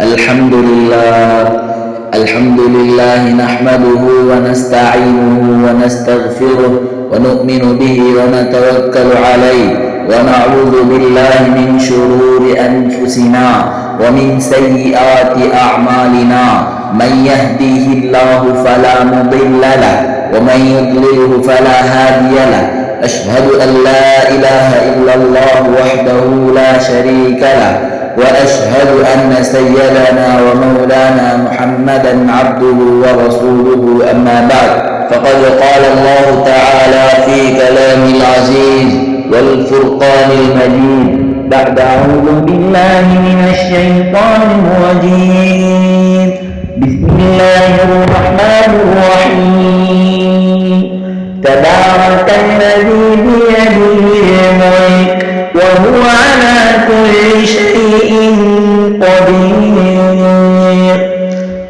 الحمد لله الحمد لله نحمده ونستعينه ونستغفره ونؤمن به ونتوكل عليه ونعوذ بالله من شرور أنفسنا ومن سيئات أعمالنا. من يهديه الله فلا مضل له ومن يضلله فلا هادي له. أشهد أن لا إله إلا الله وحده لا شريك له. وأشهد أن سيدنا ومولانا محمدا عبده ورسوله. أما بعد فقد قال الله تعالى في كلام العزيز والفرقان المجيد بعد أعوذ بالله من الشيطان الرجيم. بسم الله الرحمن الرحيم. تبارك الذي بيده الملك وهو على كل شيء قدير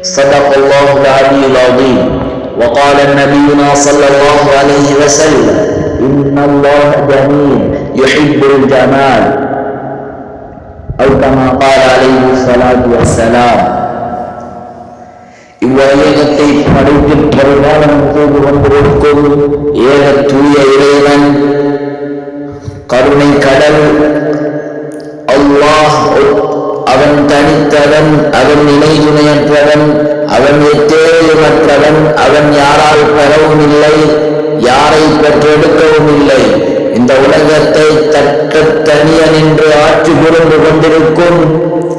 صدق الله العلي العظيم وقال نبينا صلى الله عليه وسلم إن الله جميل يحب الجمال أو كما قال عليه الصلاة والسلام இவ்வையகத்தை படைத்து பரிபாலனம் செய்து கொண்டிருக்கும் ஏக தூய இறைவன் கருணை கடல் அல்லாஹ் அவன் தனித்தவன் அவன் இணை துணையற்றவன் அவன் எத்தேயமற்றவன் அவன் யாரால் பெறவும் இல்லை யாரை பெற்றெடுக்கவும் இல்லை. இந்த உலகத்தை தக்க தனிய நின்று ஆட்சி புரிந்து கொண்டிருக்கும்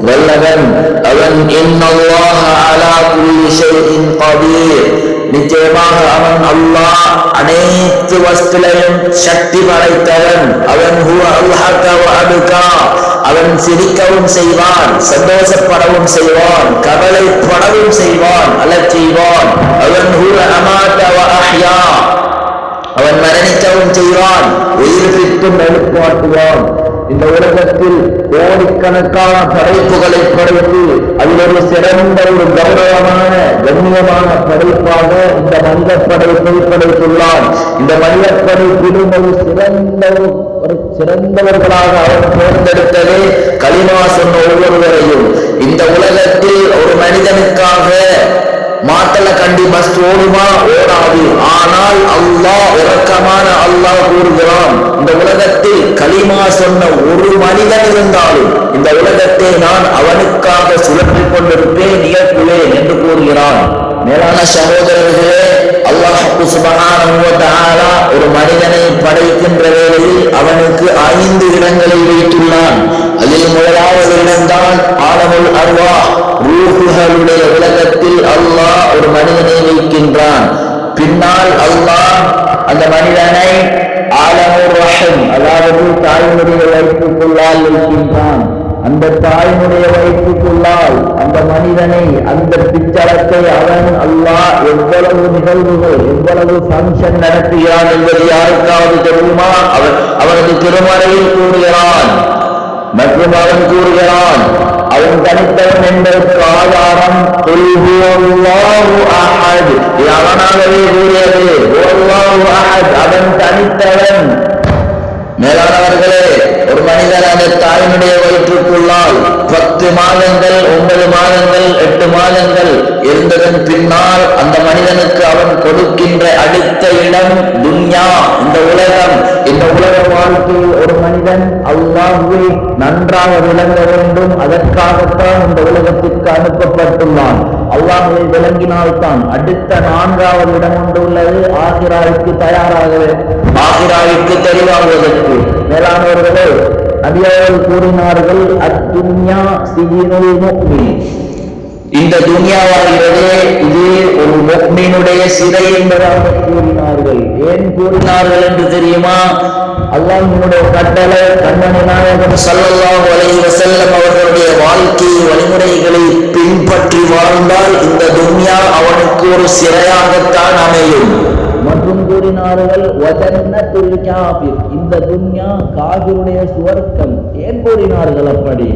வல்லவன் அவன் இன்னல்லாஹ அலா குல்லி ஷைஇன் கதீர் நிச்சயமாக அவன் அல்லாஹ் அனைத்து வஸ்துலையும் சக்தி படைத்தவன். அவன் அவன் சிரிக்கவும் செய்வான் சந்தோஷப்படவும் செய்வான் கவலைப்படவும் செய்வான் அழச் செய்வான் அவன் அவன் மரணிக்கவும் செய்வான் உயிர்ப்பித்தும் எழுப்பாட்டுவான் இந்த உலகத்தில் கோடிக்கணக்கான படைப்புகளை படைத்து அதில் ஒரு சிறந்த ஒரு கௌரவமான கண்ணியமான படைப்பாக இந்த மனித படைப்பை படைத்துள்ளான் இந்த மனித படைப்பிலும் ஒரு சிறந்த ஒரு சிறந்தவர்களாக அவன் தேர்ந்தெடுத்ததே கலிமா சொன்ன ஒவ்வொருவரையும். இந்த உலகத்தில் ஒரு மனிதனுக்காக மாத்தல கண்டி பஸ் ஓடுமா? ஓடாது. ஆனால் அல்லாஹ் இறக்கமான அல்லாஹ் கூறுகிறான். இந்த உலகத்தில் களிமா சொன்ன ஒரு மனிதன் இருந்தாலும் இந்த உலகத்தை நான் அவனுக்காக சுழற்றிக் கொண்டிருப்பேன் நிகழ்த்துவேன் என்று கூறுகிறான். மேலான சகோதரர்களே அல்லாஹு சுபகான ஒரு மனிதனை படைக்கின்ற வேளையில் அவனுக்கு ஐந்து இடங்களை வைத்துள்ளான். அதில் முதலாவது இடம்தான் ஆலமுல் அர்வா ரூஹுகளுடைய உலகத்தில் அல்லாஹ் ஒரு மனிதனை வைக்கின்றான். பின்னால் அல்லாஹ் அந்த மனிதனை ஆலமுர் ரஹம் அதாவது தாய்மொழிகள் வைத்துக் கொள்ளால் வைக்கின்றான் அந்த தாயினுடைய வயிற்றுக்குள்ளால் அந்த மனிதனை அந்த பிச்சளத்தை அவன் அல்லாஹ் எவ்வளவு நிகழ்வுகள் எவ்வளவு ஃபங்க்ஷன் நடத்துகிறான் என்பது யாருக்காவது தெரியுமா? அவன் அவனது திருமறையில் கூறுகிறான். மற்றும் அவன் கூறுகிறான் அவன் தனித்தவன் என்பதற்கு ஆதாரம் அவனாகவே கூறியது. மாதங்கள் ஒன்பது மாதங்கள் எட்டு மாதங்கள் இருந்ததன் பின்னால் அந்த மனிதனுக்கு அவன் கொடுக்கின்ற அடுத்த இடம் துன்யா. இந்த உலகம் இந்த உலக வாழ்க்கையில் ஒரு மனிதன் அல்லாஹுவை நன்றாக விளங்க வேண்டும். அதற்காகத்தான் இந்த உலகத்திற்கு அனுப்பப்பட்டுள்ளான். அல்லாஹுவை விளங்கினால்தான் அடுத்த நான்காவது இடம் ஒன்று உள்ளது. ஆசிராவுக்கு தயாராக ஆசிராவுக்கு தெரிவாகுவதற்கு மேலானவர்களே நபியார்கள் கூறினார்கள் அத்துன்யா சிஜினுல் முக்மின். இந்த துன்யாவாகிறதே இது ஒரு முக்மீனுடைய சிறை என்பதாக கூறினார்கள். ஏன் கூறினார்கள் என்று தெரியுமா? அல்லாஹினுடைய கட்டளை கண்ணனை நாயகம் சல்லல்லாஹு அலைஹி வஸல்லம் அவர்களுடைய வாழ்க்கை வழிமுறைகளை பின்பற்றி வாழ்ந்தால் இந்த துன்யா அவனுக்கு ஒரு சிறையாகத்தான் அமையும். மற்றும் கூறினார்கள் காபிர் இந்த துன்யா காபிருடைய சுவர்க்கம். ஏன் கூறினார்கள் அப்படி?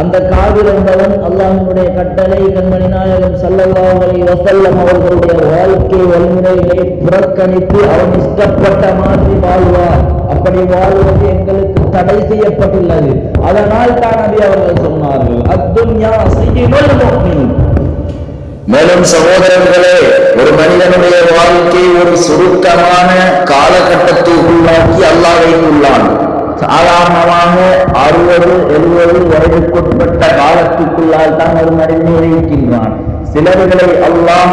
அந்த காவிர் என்பவன் அல்லாஹினுடைய கட்டளை கண்மணி நாயகம் சல்லல்லாஹலை வசல்லம் அவர்களுடைய வாழ்க்கை வழிமுறைகளை புறக்கணித்து அவன் இஷ்டப்பட்ட மாதிரி வாழ்வார். அப்படி வாழ்வது எங்களுக்கு தடை செய்யப்பட்டுள்ளது. அதனால் தான் நபி அவர்கள் சொன்னார்கள் அத்துன்யா சிஜினுல் மேலும் சகோதரர்களே ஒரு மனிதனுடைய வாழ்க்கை ஒரு சுருக்கமான காலகட்டத்திற்குள்ளாக்கி அல்லாஹ் வைத்துள்ளான். சாதாரணமாக அறுபது எழுபது வயதுக்குட்பட்ட காலத்துக்குள்ளால் தான் ஒரு மனிதனை வைக்கின்றான். சிலர்களை அல்லாஹ்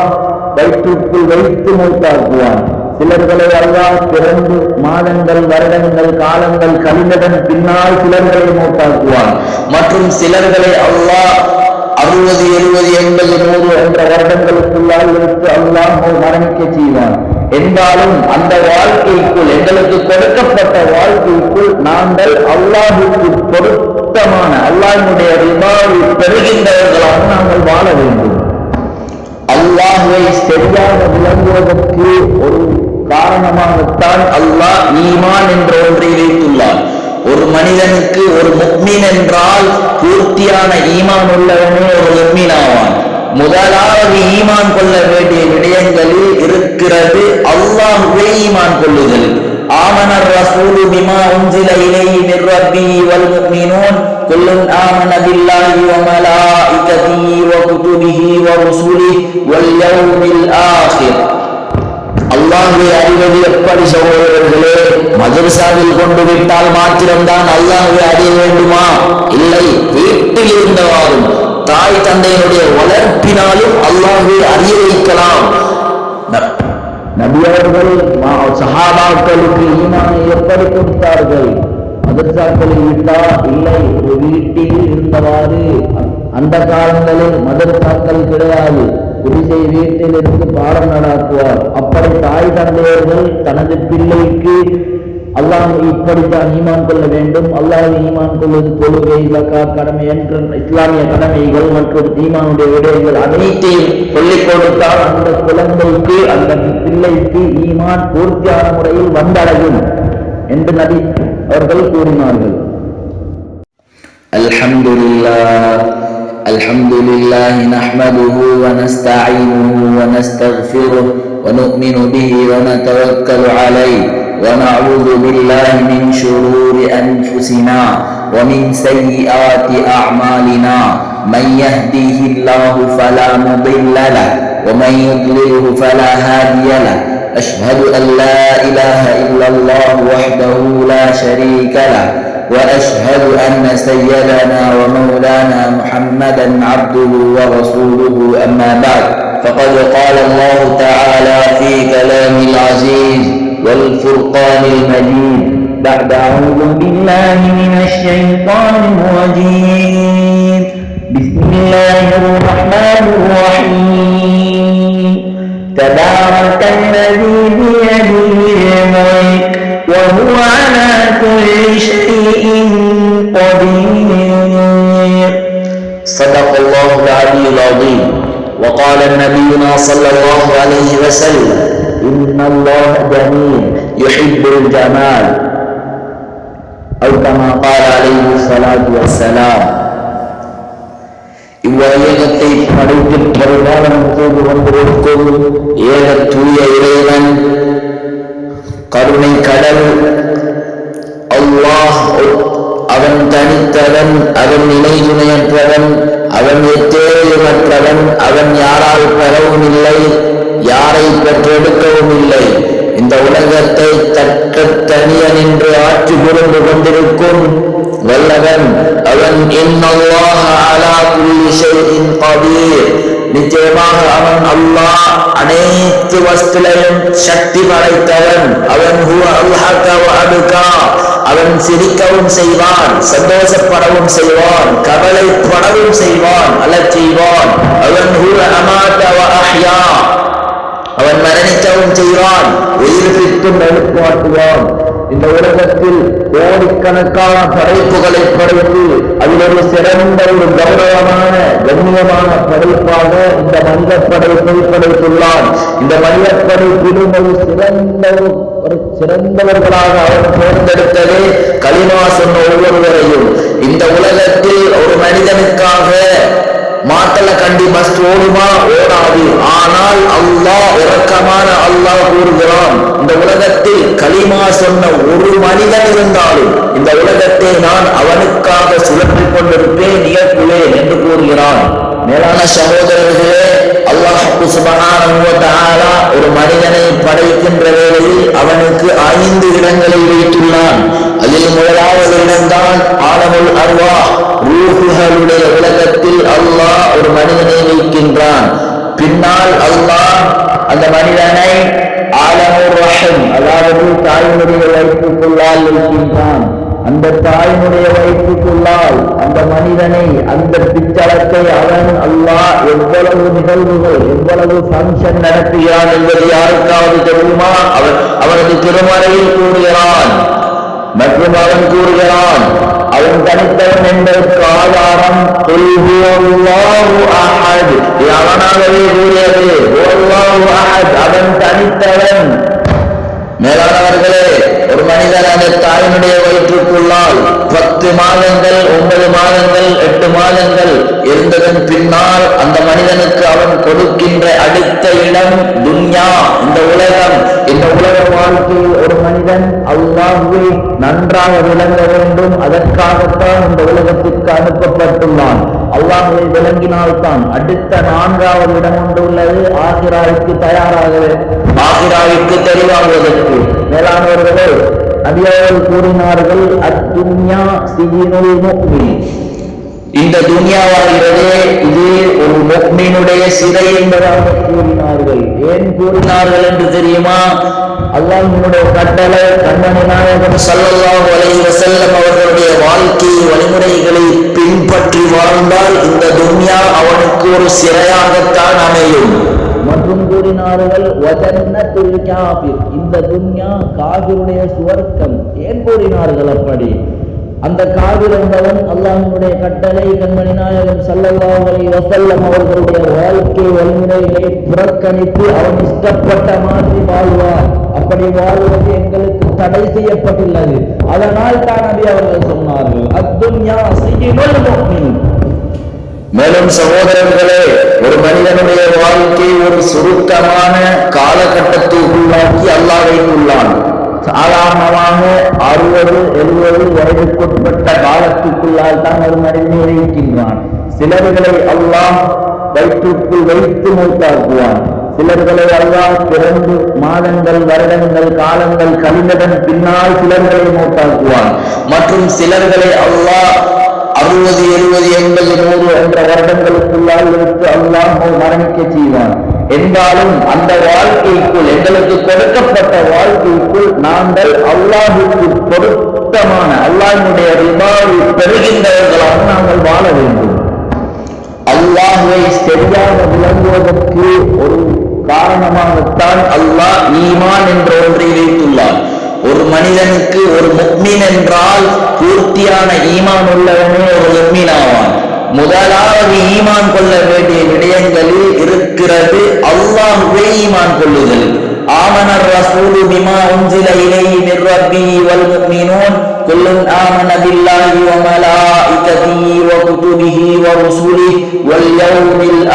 வயிற்றுக்குள் வைத்து மூத்தாக்குவான். சிலர்களை அல்லாஹ் பிறந்து மாதங்கள் வருடங்கள் காலங்கள் கழிந்ததன் பின்னால் சிலர்களை மூத்தாக்குவான். மற்றும் சிலர்களை அல்லாஹ் அறுபது எழுபது எண்பது நூறு என்ற வருடங்களுக்குள்ளால் எடுத்து அல்லாஹ் மரணிக்க செய்வான். என்றாலும் அந்த வாழ்க்கைக்குள் எங்களுக்கு கொடுக்கப்பட்ட வாழ்க்கைக்குள் நாங்கள் அல்லாஹுக்கு பொருத்தமான அல்லாஹினுடைய ரிபாவை பெறுகின்றவர்களாக நாங்கள் வாழ வேண்டும். அல்லாஹை சரியாக விளங்குவதற்கு ஒரு காரணமாகத்தான் அல்லாஹ் ஈமான் என்ற ஒன்றை வைத்துள்ளார் ஒரு மனிதனுக்கு ஒரு முக்மீன் என்றால் பூர்த்தியான ஈமான் உள்ளவனே ஒரு முக்மீன் ஆவான் முதலாவது ஈமான் கொள்ள வேண்டிய விடயங்களில் இருக்கிறது அல்லாஹுவே ஈமான் கொள்ளுதல் آمن الرسول بما أنزل إليه من ربه والمؤمنون كل آمن بالله وملائكته وكتبه ورسله واليوم الآخر அல்லாஹுவை அறிவது எப்படி சகோதரர்களே? மதரசாவில் கொண்டு விட்டால் மாத்திரம்தான் அல்லாஹுவை அறிய வேண்டுமா? இல்லை வீட்டில் இருந்தவாறும் தாய் தந்தையினுடைய வளர்ப்பினாலும் அல்லாஹுவை அறிய வைக்கலாம். நபியவர்கள் சஹாபாக்களுக்கு ஈமானை எப்படி கொடுத்தார்கள்? மதரசாக்களை விட்டா இல்லை ஒரு வீட்டில் இருந்தவாறு அந்த காலங்களில் மதரசாக்கள் கிடையாது. குடிசை வீட்டிலிருந்து பாடம் நடாக்குவார் அப்படி தாய் தந்தையர்கள் தனது பிள்ளைக்கு அல்லாஹ் இப்படித்தான் ஈமான் கொள்ள வேண்டும். அல்லாஹ் ஈமான் கொள்வது தொழுகை இலக்கா கடமை என்ற இஸ்லாமிய கடமைகள் மற்றும் ஈமானுடைய விடயங்கள் அனைத்தையும் சொல்லிக் கொடுத்தால் அந்த குழந்தைக்கு அந்த பிள்ளைக்கு ஈமான் பூர்த்தியான முறையில் வந்தடையும் என்று நபி அவர்கள் கூறினார்கள். அல்ஹம்துல்லா الحمد لله نحمده ونستعينه ونستغفره ونؤمن به ونتوكل عليه ونعوذ بالله من شرور أنفسنا ومن سيئات أعمالنا. من يهديه الله فلا مضل له ومن يضلله فلا هادي له. أشهد أن لا إله إلا الله وحده لا شريك له. وأشهد أن سيدنا ومولانا محمدا عبده ورسوله. أما بعد فقد قال الله تعالى في كلام العزيز والفرقان المجيد بعد أعوذ بالله من الشيطان الرجيم. بسم الله الرحمن الرحيم. تبارك الذي بيده الملك وهو الله العلي العظيم وقال نبينا صلى الله عليه وسلم إن الله جميل يحب الجمال أو كما قال عليه الصلاة والسلام இவ்வையகத்தை படைத்து பரிபாலனம் செய்து கொண்டிருக்கும் ஏக தூய இறைவன் கருணை கடல் அல்லாஹ் அவன் தனித்தவன் அவன் நிலை துணையற்றவன் அவன் எத்தேவையற்றவன் அவன் யாரால் பெறவும் இல்லை யாரை பெற்றெடுக்கவும் இல்லை. இந்த உலகத்தை தக்க தனிய நின்று ஆட்சி புரிந்து கொண்டிருக்கும் வல்லவன் அவன் இன்னல்லாஹ அலா நிச்சயமாக அவன் அல்லாஹ் அனைத்து வஸ்துலையும் சக்தி படைத்தவன். அவன் அவன் சிரிக்கவும் செய்வான் சந்தோஷப்படவும் செய்வான் கவலைப்படவும் செய்வான் அலச் செய்வான். அவன் அவன் மரணிக்கவும் செய்வான் உயிர்ப்பித்தும் எழுப்பாட்டுவான். இந்த உலகத்தில் கோடிக்கணக்கான படைப்புகளை படைத்து அதில் ஒரு சிறந்த ஒரு கௌரவமான கண்ணியமான படைப்பாக இந்த மனித படைப்பை படைத்துள்ளான் இந்த மனித படைப்பிலும் ஒரு சிறந்த ஒரு- ஒரு சிறந்தவர்களாக அவர் தேர்ந்தெடுத்ததே களிமா சொன்ன ஒவ்வொருவரையும். இந்த உலகத்தில் ஒரு மனிதனுக்காக மாத்தல கண்டி பஸ் ஓடுமா? ஓடாது. ஆனால் அல்லாஹ் இறக்கமான அல்லாஹ் கூறுகிறான். இந்த உலகத்தில் களிமா சொன்ன ஒரு மனிதன் இருந்தாலும் இந்த உலகத்தை நான் அவனுக்காக சுழற்றிக் கொண்டிருப்பேன் இயக்குவேன் என்று கூறுகிறான். மேலான சகோதரர்களே அல்லாஹ் சுபஹானஹு ஒரு மனிதனை படைக்கின்ற வேளையில் அவனுக்கு ஐந்து இடங்களை வைத்துள்ளான். அதில் முதலாவது இடம்தான் ஆலமுல் அர்வா. ரூஹுகளுடைய உலகத்தில் அல்லாஹ் ஒரு மனிதனை வைக்கின்றான். பின்னால் அல்லாஹ் அந்த மனிதனை ஆலமுர் ரஹம் அதாவது வைத்துக் கொள்ளால் இருக்கின்றான் அந்த தாயினுடைய வயிற்றுக்குள்ளால் அந்த மனிதனை அந்த பிச்சளத்தை அவன் அல்லாஹ் எவ்வளவு நிகழ்வுகள் எவ்வளவு ஃபங்க்ஷன் நடத்துகிறான் என்பது யாருக்காவது தெரியுமா? அவன் அவனது திருமறையில் கூறுகிறான். மற்றும் அவன் கூறுகிறான் அவன் தனித்தவன் என்பதற்கு ஆதாரம் அவனாகவே கூறியது. அவன் தனித்தவன். மேலானவர்களே ஒரு மனிதன் அந்த தாயினுடைய பத்து மாதங்கள் ஒன்பது மாதங்கள் எட்டு மாதங்கள் இருந்ததன் பின்னால் அந்த மனிதனுக்கு அவன் கொடுக்கின்ற அடுத்த இடம் துன்யா. இந்த உலகம் இந்த உலக வாழ்க்கையில் ஒரு மனிதன் அல்லாஹ்வை நன்றாக விளங்க வேண்டும். அதற்காகத்தான் இந்த உலகத்திற்கு அனுப்பப்பட்டுள்ளான். அல்லாஹ்வை விளங்கினால்தான் அடுத்த நான்காவது இடம் ஒன்று உள்ளது. ஆசிராவுக்கு தயாராக ஆசிராவிற்கு தெரிவாகுவதற்கு மேலானவர்களே நபியவர்கள் கூறினார்கள் அத்துன்யா சிஜினுல் முக்மின். இந்த துன்யாவாகிறதே இது ஒரு முக்மீனுடைய சிறை என்பதாக கூறினார்கள். ஏன் கூறினார்கள் என்று தெரியுமா? அல்லாஹ்வினுடைய கட்டளை கண்மணி நாயகம் ஸல்லல்லாஹு அலைஹி வஸல்லம் அவர்களுடைய வாழ்க்கை வழிமுறைகளை பின்பற்றி வாழ்ந்தால் இந்த துன்யா அவனுக்கு ஒரு சிறையாகத்தான் அமையும். மற்றும் கூறினார்கள் இந்த துன்யா காவிருடைய சுவர்க்கம். ஏன் கூறினார்கள் அப்படி? அந்த காவிர் என்பவன் அல்லாஹனுடைய கட்டளை கண்மணி நாயகன் சல்லல்லாஹலை வசல்லம் அவர்களுடைய வாழ்க்கை வழிமுறைகளை புறக்கணித்து அவன் இஷ்டப்பட்ட மாதிரி வாழ்வார். அப்படி வாழ்வது எங்களுக்கு தடை செய்யப்பட்டுள்ளது. அதனால் தான் நபி அவர்கள் சொன்னார்கள் அத்துன்யா செய்யுங்கள் மேலும் சகோதரர்களே ஒரு மனிதனுடைய வாழ்க்கை ஒரு சுருக்கமான காலகட்டத்திற்குள்ளாக்கி அல்லாஹ் வைத்துள்ளான். சாதாரணமாக அறுபது எழுபது வயதுக்குட்பட்ட காலத்துக்குள்ளால் தான் ஒரு மனிதனை வைக்கின்றான் சிலர்களை அல்லாஹ் வயிற்றுக்குள் வைத்து மூத்தாக்குவான். சிலர்களை அல்லாஹ் பிறந்து மாதங்கள் வருடங்கள் காலங்கள் கழிந்ததன் பின்னால் சிலர்களை மூத்தாக்குவான். மற்றும் சிலர்களை அல்லாஹ் அறுபது எழுபது எண்பது நூறு என்ற வருடங்களுக்குள்ளால் எடுத்து அல்லாஹ் மரணிக்க செய்வான். என்றாலும் அந்த வாழ்க்கைக்குள் எங்களுக்கு கொடுக்கப்பட்ட வாழ்க்கைக்குள் நாங்கள் அல்லாஹுக்கு பொருத்தமான அல்லாஹினுடைய ரிபாவை பெறுகின்றவர்களாக நாங்கள் வாழ வேண்டும். அல்லாஹை சரியாக விளங்குவதற்கு ஒரு காரணமாகத்தான் அல்லாஹ் ஈமான் என்ற ஒன்று ஒரு மனிதனுக்கு ஒரு முக்மீன் என்றால் பூர்த்தியான ஈமான் உள்ளவனே ஒரு முக்மீன் ஆவான் முதலாவது ஈமான் கொள்ள வேண்டிய விடயங்களில் இருக்கிறது அல்லாஹ்வே ஈமான் கொள்ளுதல் آمن الرسول بما أنزل إليه من ربه والمؤمنون كل آمن بالله وملائكته وكتبه ورسله واليوم الآخر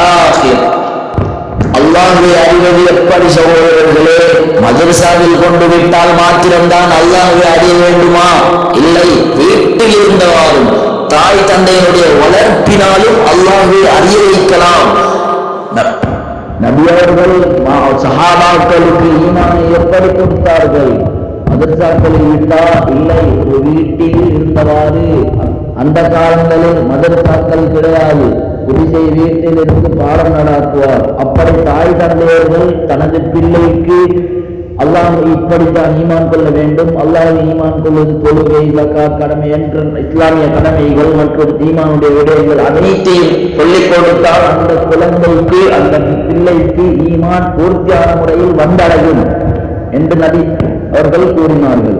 அல்லாஹ்வை அறிவது எப்படி சகோதரர்களே? மதரசாவில் கொண்டு விட்டால் மாத்திரம்தான் அல்லாஹ்வை அறிய வேண்டுமா? இல்லை வீட்டில் இருந்தவாறும் தாய் தந்தையினுடைய வளர்ப்பினாலும் அல்லாஹ்வை அறிய வைக்கலாம். ந- நபி சஹாபாக்களுக்கு ஈமானை எப்படி கொடுத்தார்கள்? மதரசாக்களில் விட்டா இல்லை ஒரு வீட்டில் இருந்தவாறு அந்த காலங்களில் மதரசாக்கள் கிடையாது. குடிசை வீட்டிலிருந்து பாடம் நடாத்துவார். அப்படி தாய் தந்தையர்கள் தனது பிள்ளைக்கு அல்லாஹ் இப்படித்தான் ஈமான் கொள்ள வேண்டும். அல்லாஹ் ஈமான் கொள்வது தொழுகை இலக்கா கடமை என்ற இஸ்லாமிய கடமைகள் மற்றும் ஈமானுடைய விடயங்கள் அனைத்தையும் சொல்லிக் கொடுத்தால் அந்த குழந்தைக்கு அந்த பிள்ளைக்கு ஈமான் பூர்த்தியான முறையில் வந்தடையும் என்று நபி அவர்கள் கூறினார்கள்.